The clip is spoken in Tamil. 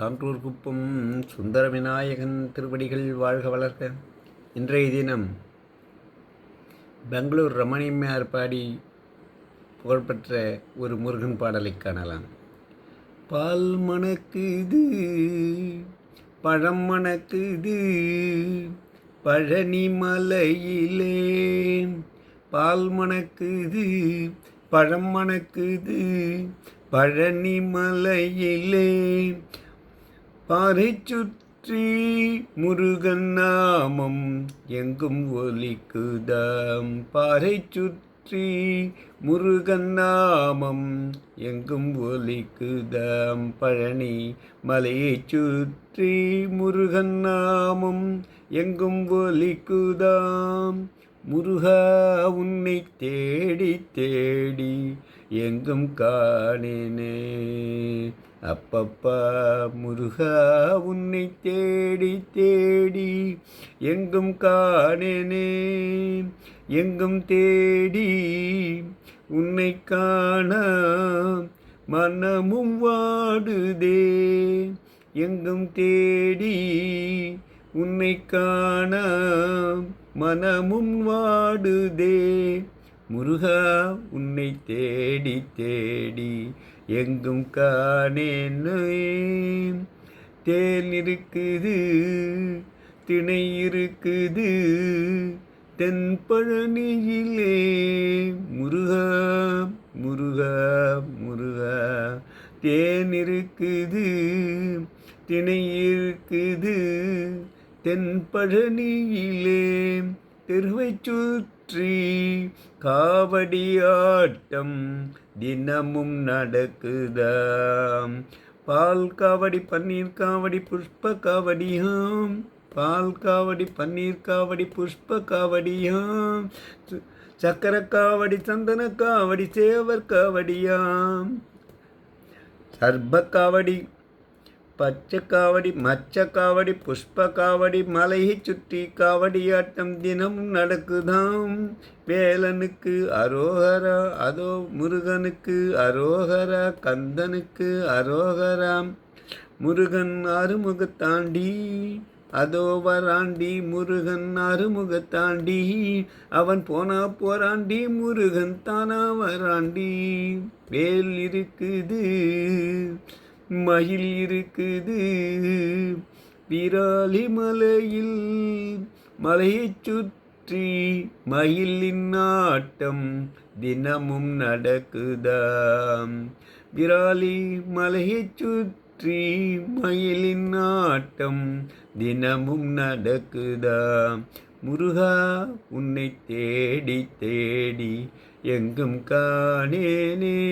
சான்றூர் குப்பம் சுந்தர விநாயகன் திருவடிகள் வாழ்க வளர்க. இன்றைய தினம் பெங்களூர் ரமணியம்மையார் பாடி புகழ்பெற்ற ஒரு முருகன் பாடலை காணலாம். பால் மணக்குது பழம் மணக்குது பழனி மலையிலே பால் மணக்குது பழம் மணக்குது பழனி மலையிலே பாறை சுற்றி முருகன் நாமம் எங்கும் ஒலிக்குதாம். பாறை சுற்றி முருகன் நாமம் எங்கும் ஒலிக்குதாம். பழனி மலையை சுற்றி முருகன் நாமம் எங்கும் ஒலிக்குதாம். முருகா உன்னை தேடி தேடி எங்கும் காணினே. அப்பப்பா முருகா உன்னை தேடி தேடி எங்கும் காணேனே. எங்கும் தேடி உன்னை காண மனமும் வாடுதே. எங்கும் தேடி உன்னை காண மனமும் வாடுதே. முருகா உன்னை தேடி தேடி எங்கும் காணேன்னு தேன் இருக்குது திணை இருக்குது தென்பழனியிலே முருகா முருகா முருகா தேன் இருக்குது திணை இருக்குது தென்பழனியிலே தெருவை சுற்றி காவடியாட்டம் தினமும் நடக்குதாம். பால் காவடி பன்னீர் காவடி புஷ்ப காவடியாம். பால் காவடி பன்னீர் காவடி புஷ்ப காவடியாம். சக்கர காவடி சந்தன காவடி சேவர் காவடியாம். சர்ப காவடி பச்சை காவடி மச்ச காவடி புஷ்ப காவடி மலையை சுற்றி காவடியாட்டம் தினமும் நடக்குதாம். வேலனுக்கு அரோகரா அதோ முருகனுக்கு அரோகரா கந்தனுக்கு அரோகராம். முருகன் அருமுகத்தாண்டி அதோ வராண்டி முருகன் அருமுகத்தாண்டி அவன் போனா போராண்டி முருகன் தானா வராண்டி. வேல் இருக்குது மயில் இருக்குது. விராலி மலையில் மலையைச் சுற்றி மயிலின் ஆட்டம் தினமும் நடக்குதாம். விராலி மலையைச் சுற்றி மயிலின் ஆட்டம் தினமும் நடக்குதாம். முருகா உன்னை தேடி தேடி எங்கும் காணேனே.